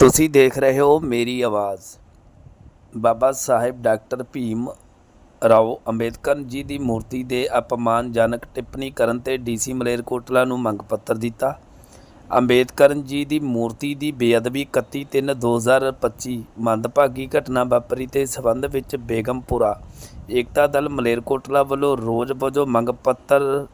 ਤੁਸੀਂ ਦੇਖ ਰਹੇ ਹੋ ਮੇਰੀ ਆਵਾਜ਼। ਬਾਬਾ ਸਾਹਿਬ ਡਾਕਟਰ ਭੀਮ ਰਾਓ ਅੰਬੇਦਕਰ ਜੀ ਦੀ ਮੂਰਤੀ ਦੇ ਅਪਮਾਨਜਨਕ ਟਿੱਪਣੀ ਕਰਨ ਤੇ ਡੀਸੀ ਮਲੇਰਕੋਟਲਾ ਨੂੰ ਮੰਗ ਪੱਤਰ ਦਿੱਤਾ। ਅੰਬੇਦਕਰ ਜੀ ਦੀ ਮੂਰਤੀ ਦੀ ਬੇਅਦਬੀ 31/3/2025 ਮੰਦਭਾਗੀ ਘਟਨਾ ਵਾਪਰੀ ਤੇ ਸਬੰਧ ਵਿੱਚ ਬੇਗਮਪੁਰਾ ਏਕਤਾ ਦਲ ਮਲੇਰਕੋਟਲਾ ਵੱਲੋਂ ਰੋਜ਼ ਵਜੋਂ ਮੰਗ ਪੱਤਰ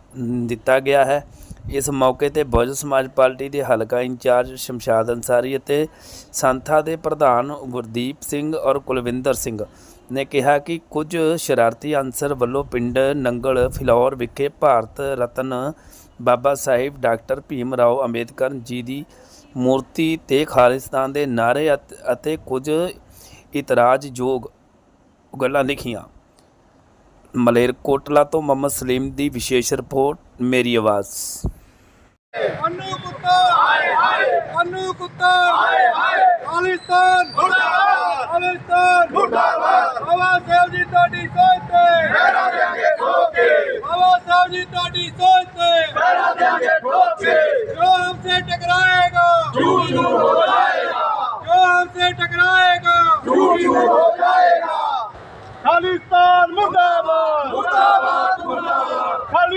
ਦਿੱਤਾ ਗਿਆ ਹੈ। ਇਸ ਮੌਕੇ ਤੇ ਬਹੁਜਨ ਸਮਾਜ ਪਾਰਟੀ ਦੇ ਹਲਕਾ ਇੰਚਾਰਜ ਸ਼ਮਸ਼ਾਦ ਅੰਸਾਰੀ ਅਤੇ ਸੰਥਾ ਦੇ ਪ੍ਰਧਾਨ ਗੁਰਦੀਪ ਸਿੰਘ ਔਰ ਕੁਲਵਿੰਦਰ ਸਿੰਘ ਨੇ ਕਿਹਾ ਕਿ ਕੁਝ ਸ਼ਰਾਰਤੀ ਅਨਸਰ ਵੱਲੋਂ ਪਿੰਡ ਨੰਗਲ ਫਿਲੌਰ ਵਿਖੇ ਭਾਰਤ ਰਤਨ ਬਾਬਾ ਸਾਹਿਬ ਡਾਕਟਰ ਭੀਮ ਰਾਓ ਅੰਬੇਦਕਰ ਜੀ ਦੀ ਮੂਰਤੀ ਤੇ ਖਾਲਿਸਤਾਨ ਦੇ ਨਾਅਰੇ ਅਤੇ- ਅਤੇ ਕੁਝ ਇਤਰਾਜ਼ਯੋਗ ਗੱਲਾਂ ਲਿਖੀਆਂ। ਮਲੇਰਕੋਟਲਾ ਤੋਂ ਮੁਹੰਮਦ ਸਲੀਮ ਦੀ ਵਿਸ਼ੇਸ਼ ਰਿਪੋਰਟ, ਮੇਰੀ ਆਵਾਜ਼। ਅਨੂ ਕੁੱਤਾ ਹਾਏ ਹਾਏ ਅਨੂ ਕੁੱਤਾ ਹਾਏ ਹਾਏ ਖਾਲਿਸਤਾਨ ਮੁਰਦਾਬਾਦ ਖਾਲਿਸਤਾਨ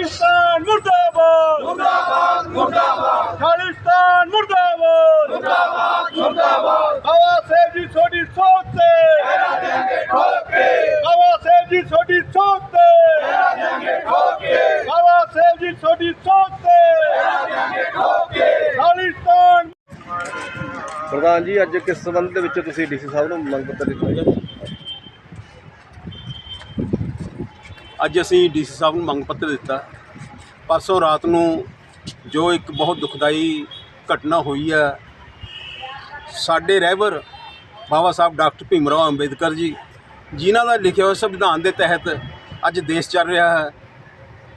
ਖਾਲਿਸਤਾਨ ਮੁਰਦਾਬਾਦ। ਮੁਰਦਾਬਾਦ ਮੁਰਦਾਬਾਦ। ਖਾਲਿਸਤਾਨ ਮੁਰਦਾਬਾਦ। ਮੁਰਦਾਬਾਦ ਮੁਰਦਾਬਾਦ। ਬਾਬਾ ਸਾਹਿਬ ਜੀ ਤੁਹਾਡੀ ਸੋਚ ਤੇ। ਲਹਿਰਾ ਦੇਂਗੇ ਠੋਕ। ਕੇ ਬਾਬਾ ਸਾਹਿਬ ਜੀ ਤੁਹਾਡੀ ਸੋਚ ਤੇ। ਲਹਿਰਾ ਦੇਂਗੇ ਠੋਕ। ਕੇ ਬਾਬਾ ਸਾਹਿਬ ਜੀ ਤੁਹਾਡੀ ਸੋਚ ਤੇ। ਲਹਿਰਾ ਦੇਂਗੇ ਠੋਕ। ਕੇ ਖਾਲਿਸਤਾਨ। ਪ੍ਰਧਾਨ ਜੀ ਅੱਜ ਕਿਸ ਸੰਬੰਧ ਦੇ ਵਿੱਚ ਤੁਸੀਂ ਡੀਸੀ ਸਾਹਿਬ ਨੂੰ ਮੰਗ ਪੱਤਰ ਦਿੱਤਾ ਅੱਜ ਅਸੀਂ ਡੀਸੀ ਸਾਹਿਬ ਨੂੰ ਮੰਗ ਪੱਤਰ ਦਿੱਤਾ। ਪਰਸੋਂ ਰਾਤ ਨੂੰ ਜੋ ਇੱਕ ਬਹੁਤ ਦੁਖਦਾਈ ਘਟਨਾ ਹੋਈ ਹੈ ਸਾਡੇ ਰਹਿਬਰ ਬਾਬਾ ਸਾਹਿਬ ਡਾਕਟਰ ਭੀਮ ਰਾਓ ਅੰਬੇਦਕਰ ਜੀ ਜਿਨ੍ਹਾਂ ਦਾ ਲਿਖਿਆ ਹੋਇਆ ਸੰਵਿਧਾਨ ਦੇ ਤਹਿਤ ਅੱਜ ਦੇਸ਼ ਚੱਲ ਰਿਹਾ ਹੈ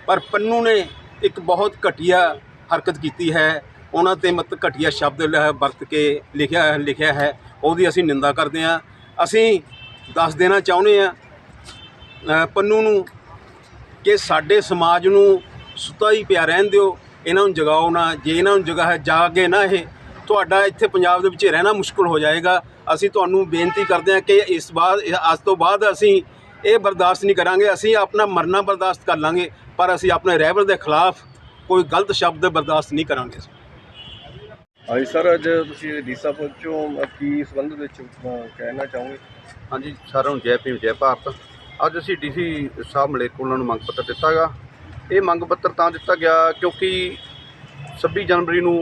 ਪਰ ਪੰਨੂ ਨੇ ਇੱਕ ਬਹੁਤ ਘਟੀਆ ਹਰਕਤ ਕੀਤੀ ਹੈ। ਉਹਨਾਂ ਤੇ ਮਤ ਘਟੀਆ ਸ਼ਬਦ ਵਰਤ ਕੇ ਲਿਖਿਆ ਹੈ ਲਿਖਿਆ ਹੈ। ਉਹਦੀ ਅਸੀਂ ਨਿੰਦਾ ਕਰਦੇ ਹਾਂ। ਅਸੀਂ ਦੱਸ ਦੇਣਾ ਚਾਹੁੰਦੇ ਹਾਂ ਅ, ਪੰਨੂ ਨੂੰ ਕਿ ਸਾਡੇ ਸਮਾਜ ਨੂੰ ਸੁੱਤਾ ਹੀ ਪਿਆ ਰਹਿਣ ਦਿਓ ਇਹਨਾਂ ਨੂੰ ਜਗਾਓ ਨਾ ਜੇ ਇਹਨਾਂ ਨੂੰ ਜਗਾ ਹੈ ਜਾਗੇ ਨਾ ਇਹ ਤੁਹਾਡਾ ਇੱਥੇ ਪੰਜਾਬ ਦੇ ਵਿੱਚ ਰਹਿਣਾ ਮੁਸ਼ਕਲ ਹੋ ਜਾਏਗਾ। ਅਸੀਂ ਤੁਹਾਨੂੰ ਬੇਨਤੀ ਕਰਦੇ ਹਾਂ ਕਿ ਇਸ ਬਾਅਦ ਅੱਜ ਤੋਂ ਬਾਅਦ ਅਸੀਂ ਇਹ ਬਰਦਾਸ਼ਤ ਨਹੀਂ ਕਰਾਂਗੇ ਅਸੀਂ ਆਪਣਾ ਮਰਨਾ ਬਰਦਾਸ਼ਤ ਕਰ ਲਾਂਗੇ ਪਰ ਅਸੀਂ ਆਪਣੇ ਰਹਿਬਰ ਦੇ ਖਿਲਾਫ ਕੋਈ ਗਲਤ ਸ਼ਬਦ ਬਰਦਾਸ਼ਤ ਨਹੀਂ ਕਰਾਂਗੇ। ਹਾਂਜੀ ਸਰ ਅੱਜ ਤੁਸੀਂ ਡੀਸੀ ਪਹੁੰਚੋ ਕੀ ਸੰਬੰਧ ਵਿੱਚ ਕਹਿਣਾ ਚਾਹੋਗੇ? ਹਾਂਜੀ ਸਾਰਿਆਂ ਨੂੰ ਜੈ ਭੀਮ ਜੈ ਭਾਰਤ। ਅੱਜ ਅਸੀਂ ਡੀਸੀ ਸਾਹਿਬ ਮਲੇਰਕੋਟਲਾ ਨੂੰ ਮੰਗ ਪੱਤਰ ਦਿੱਤਾਗਾ। ਇਹ ਮੰਗ ਪੱਤਰ ਤਾਂ ਦਿੱਤਾ ਗਿਆ ਕਿਉਂਕਿ 26 ਜਨਵਰੀ ਨੂੰ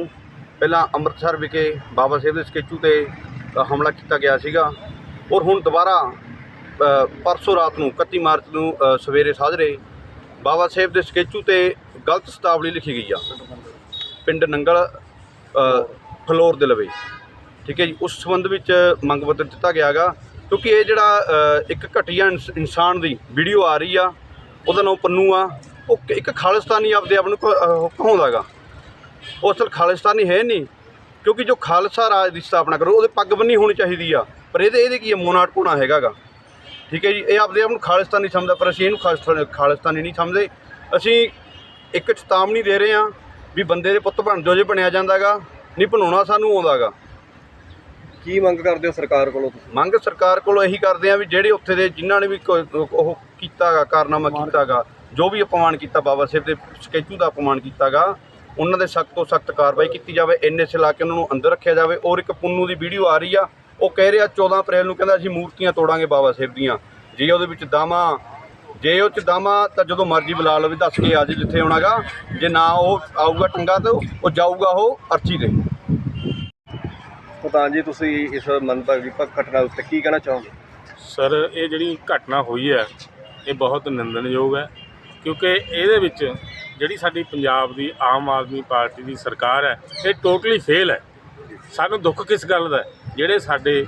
ਪਹਿਲਾਂ ਅੰਮ੍ਰਿਤਸਰ ਵਿਖੇ ਬਾਬਾ ਸਾਹਿਬ ਦੇ ਸਟੈਚੂ ਤੇ ਹਮਲਾ ਕੀਤਾ ਗਿਆ ਸੀਗਾ। ਔਰ ਹੁਣ ਦੁਬਾਰਾ ਪਰਸੋਂ ਰਾਤ ਨੂੰ 31 ਮਾਰਚ ਨੂੰ ਸਵੇਰੇ ਸਾਜਰੇ ਬਾਬਾ ਸਾਹਿਬ ਦੇ ਸਟੈਚੂ ਤੇ ਗਲਤ ਸਤਾਵਲੀ ਲਿਖੀ ਗਈ ਆ। ਪਿੰਡ ਨੰਗਲ ਫਲੋਰ ਦੇ ਲਵੇ। ਠੀਕ ਹੈ ਜੀ, ਉਸ ਸੰਬੰਧ ਵਿੱਚ ਮੰਗ ਪੱਤਰ ਦਿੱਤਾ ਗਿਆਗਾ ਕਿਉਂਕਿ ਇਹ ਜਿਹੜਾ ਇੱਕ ਘਟੀਆ ਇਨਸ- ਇਨਸਾਨ ਦੀ ਵੀਡੀਓ ਆ ਰਹੀ ਆ, ਉਹਦਾ ਨਾਮ ਪੰਨੂ ਆ। ਉਹ ਇੱਕ ਖਾਲਿਸਤਾਨੀ ਆਪਦੇ ਆਪ ਨੂੰ ਕਹਾਉਂਦਾਗਾ ਉਹ ਅਸਲ ਖਾਲਿਸਤਾਨੀ ਹੈ ਨਹੀਂ ਕਿਉਂਕਿ ਜੋ ਖਾਲਸਾ ਰਾਜ ਦੀ ਸਥਾਪਨਾ ਕਰੋ ਉਹਦੇ ਪੱਗ ਬੰਨੀ ਹੋਣੀ ਚਾਹੀਦੀ ਆ। ਪਰ ਇਹਦੇ ਇਹਦੇ ਕੀ ਹੈ ਮੋਨਾਟ ਕੋਣਾ ਹੈਗਾਗਾ ਠੀਕ ਹੈ ਜੀ ਇਹ ਆਪਦੇ ਆਪ ਨੂੰ ਖਾਲਿਸਤਾਨੀ ਸਮਝਦਾ ਪਰ ਅਸੀਂ ਇਹਨੂੰ ਖਾਲਿਸਤਾਨੀ ਖਾਲਿਸਤਾਨੀ ਨਹੀਂ ਸਮਝਦੇ। ਅਸੀਂ ਇੱਕ ਚੇਤਾਵਨੀ ਦੇ ਰਹੇ ਹਾਂ ਵੀ ਬੰਦੇ ਦੇ ਪੁੱਤ ਬਣ ਜੋ ਜੇ ਬਣਿਆ ਜਾਂਦਾਗਾ ਨਹੀਂ ਬਣਾਉਣਾ ਸਾਨੂੰ ਆਉਂਦਾਗਾ ਕੀ ਮੰਗ ਕਰਦੇ ਹੋ ਸਰਕਾਰ ਕੋਲੋਂ ਮੰਗ ਸਰਕਾਰ ਕੋਲੋਂ ਇਹੀ ਕਰਦੇ ਆ ਵੀ ਜਿਹੜੇ ਉੱਥੇ ਦੇ ਜਿਨ੍ਹਾਂ ਨੇ ਵੀ ਕੋ- ਉਹ ਕੀਤਾਗਾ ਕਾਰਨਾਮਾ ਕੀਤਾਗਾ ਜੋ ਵੀ ਅਪਮਾਨ ਕੀਤਾ ਬਾਬਾ ਸਾਹਿਬ ਦੇ ਸਕੈਚੂ ਦਾ ਅਪਮਾਨ ਕੀਤਾਗਾ ਉਹਨਾਂ ਦੇ ਸਖਤ ਤੋਂ ਸਖਤ ਕਾਰਵਾਈ ਕੀਤੀ ਜਾਵੇ ਐਨਐਸ ਲਾ ਕੇ ਉਹਨਾਂ ਨੂੰ ਅੰਦਰ ਰੱਖਿਆ ਜਾਵੇ। ਔਰ ਇੱਕ ਪੁੰਨੂ ਦੀ ਵੀਡੀਓ ਆ ਰਹੀ ਆ ਉਹ ਕਹਿ ਰਿਹਾ 14 ਅਪ੍ਰੈਲ ਨੂੰ ਕਹਿੰਦਾ ਅਸੀਂ ਮੂਰਤੀਆਂ ਤੋੜਾਂਗੇ ਬਾਬਾ ਸਾਹਿਬ ਦੀਆਂ। ਜੇ ਉਹਦੇ ਵਿੱਚ ਦਾਮਾ ਜੇ ਉਹ ਚ ਦਾਮਾ ਤਾਂ ਜਦੋਂ ਮਰਜ਼ੀ ਬੁਲਾ ਲਵੇ ਦੱਸ ਕੇ ਆ ਜੇ ਜਿੱਥੇ ਆਉਣਾਗਾ। ਜੇ ਨਾ ਉਹ ਆਊਗਾ ਟੰਗਾ ਤੇ ਉਹ ਜਾਊਗਾ ਉਹ ਅਰਚੀ ਤੇ। ਪ੍ਰਧਾਨ ਜੀ ਤੁਸੀਂ ਇਸ ਮੰਦਭਾਗੀ ਘਟਨਾ ਉੱਤੇ ਕੀ ਕਹਿਣਾ ਚਾਹੋਗੇ? ਸਰ ਇਹ ਜਿਹੜੀ ਘਟਨਾ ਹੋਈ ਹੈ ਇਹ ਬਹੁਤ ਨਿੰਦਣਯੋਗ ਹੈ। ਕਿਉਂਕਿ ਇਹਦੇ ਵਿੱਚ ਜਿਹੜੀ ਸਾਡੀ ਪੰਜਾਬ ਦੀ ਆਮ ਆਦਮੀ ਪਾਰਟੀ ਦੀ ਸਰਕਾਰ ਹੈ, ਇਹ ਟੋਟਲੀ ਫੇਲ ਹੈ। ਸਾਨੂੰ ਦੁੱਖ ਕਿਸ ਗੱਲ ਦਾ ਜਿਹੜੇ ਸਾਡੇ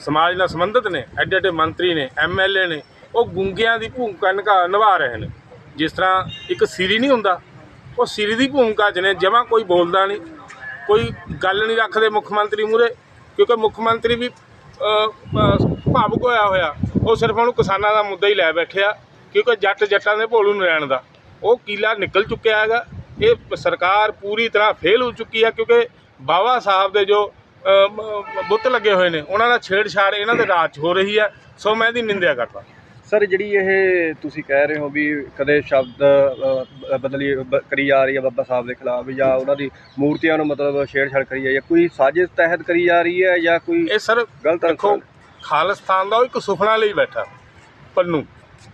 ਸਮਾਜ ਨਾਲ ਸੰਬੰਧਿਤ ਨੇ ਐਡੇ ਐਡੇ ਮੰਤਰੀ ਨੇ ਐਮਐਲਏ ਨੇ, ਉਹ ਗੁੰਗਿਆਂ ਦੀ ਭੂਮਿਕਾ ਨਿਭਾ ਨਿਭਾ ਰਹੇ ਨੇ। ਜਿਸ ਤਰ੍ਹਾਂ ਇੱਕ ਸਿਰੀ ਨਹੀਂ ਹੁੰਦਾ, ਉਹ ਸਿਰੀ ਦੀ ਭੂਮਿਕਾ 'ਚ ਨੇ, ਜਮਾਂ ਕੋਈ ਬੋਲਦਾ ਨਹੀਂ, ਕੋਈ ਗੱਲ ਨਹੀਂ ਰੱਖਦੇ ਮੁੱਖ ਮੰਤਰੀ ਮੂਰੇ ਕਿਉਂਕਿ ਮੁੱਖ ਮੰਤਰੀ ਵੀ ਭਾਵੁਕ ਹੋਇਆ ਹੋਇਆ, ਉਹ ਸਿਰਫ ਉਹਨੂੰ ਕਿਸਾਨਾਂ ਦਾ ਮੁੱਦਾ ਹੀ ਲੈ ਬੈਠਿਆ। ਕਿਉਂਕਿ ਜੱਟ ਜੱਟਾਂ ਦੇ ਭੋਲੂ ਨੂੰ ਰਹਿਣ ਦਾ। ਉਹ ਕੀਲਾ ਨਿਕਲ ਚੁੱਕਿਆ ਹੈਗਾ। ਇਹ ਸਰਕਾਰ ਪੂਰੀ ਤਰ੍ਹਾਂ ਫੇਲ ਹੋ ਚੁੱਕੀ ਹੈ ਕਿਉਂਕਿ ਬਾਬਾ ਸਾਹਿਬ ਦੇ ਜੋ ਬੁੱਤ ਲੱਗੇ ਹੋਏ ਨੇ ਉਹਨਾਂ ਦਾ ਛੇੜਛਾੜ ਇਹਨਾਂ ਦੇ ਰਾਜ 'ਚ ਹੋ ਰਹੀ ਹੈ ਸੋ ਮੈਂ ਇਹਦੀ ਨਿੰਦਿਆ ਕਰਦਾ। ਸਰ ਜਿਹੜੀ ਇਹ ਤੁਸੀਂ ਕਹਿ ਰਹੇ ਹੋ ਵੀ ਕਦੇ ਸ਼ਬਦ ਬਦਲੀ ਕਰੀ ਜਾ ਰਹੀ ਹੈ ਬਾਬਾ ਸਾਹਿਬ ਦੇ ਖਿਲਾਫ ਜਾਂ ਉਹਨਾਂ ਦੀ ਮੂਰਤੀਆਂ ਨੂੰ ਮਤਲਬ ਛੇੜਛਾੜ ਕਰੀ ਹੈ ਕੋਈ ਸਾਜ਼ਿਸ਼ ਤਹਿਤ ਕਰੀ ਜਾ ਰਹੀ ਹੈ ਜਾਂ ਕੋਈ ਇਹ ਸਰ ਗਲਤ ਦੇਖੋ ਖਾਲਿਸਤਾਨ ਦਾ ਉਹ ਇੱਕ ਸੁਪਨਾ ਲਈ ਬੈਠਾ ਪੰਨੂ।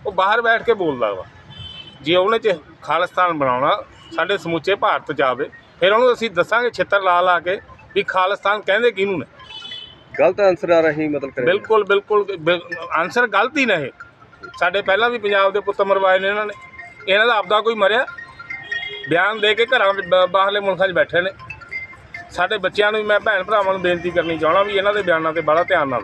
ਉਹ ਬਾਹਰ ਬੈਠ ਕੇ ਬੋਲਦਾ ਵਾ। ਜੇ ਉਹਨੇ ਚ ਖਾਲਿਸਤਾਨ ਬਣਾਉਣਾ ਸਾਡੇ ਸਮੁੱਚੇ ਭਾਰਤ 'ਚ ਆਵੇ ਫਿਰ ਉਹਨੂੰ ਅਸੀਂ ਦੱਸਾਂਗੇ ਛਿੱਤਰ ਲਾ ਲਾ ਕੇ ਵੀ ਖਾਲਿਸਤਾਨ ਕਹਿੰਦੇ ਕਿਹਨੂੰ ਨੇ। ਗਲਤ ਅਨਸਰਾਂ ਰਾਹੀਂ ਮਤਲਬ ਕਰੇ ਬਿਲਕੁਲ ਬਿਲਕੁਲ ਆਨਸਰ ਗਲਤ ਹੀ ਨੇ ਇਹ। ਸਾਡੇ ਪਹਿਲਾਂ ਵੀ ਪੰਜਾਬ ਦੇ ਪੁੱਤ ਮਰਵਾਏ ਨੇ ਇਹਨਾਂ ਨੇ। ਇਹਨਾਂ ਦਾ ਆਪਦਾ ਕੋਈ ਮਰਿਆ। ਬਿਆਨ ਦੇ ਕੇ ਘਰਾਂ ਵਿੱਚ ਬਾਹਰਲੇ ਮੁਲਕਾਂ 'ਚ ਬੈਠੇ ਨੇ। ਸਾਡੇ ਬੱਚਿਆਂ ਨੂੰ ਵੀ ਮੈਂ ਭੈਣ ਭਰਾਵਾਂ ਨੂੰ ਬੇਨਤੀ ਕਰਨੀ ਚਾਹਣਾ ਵੀ ਇਹਨਾਂ ਦੇ ਬਿਆਨਾਂ ਤੇ ਬੜਾ ਧਿਆਨ ਨਾਲ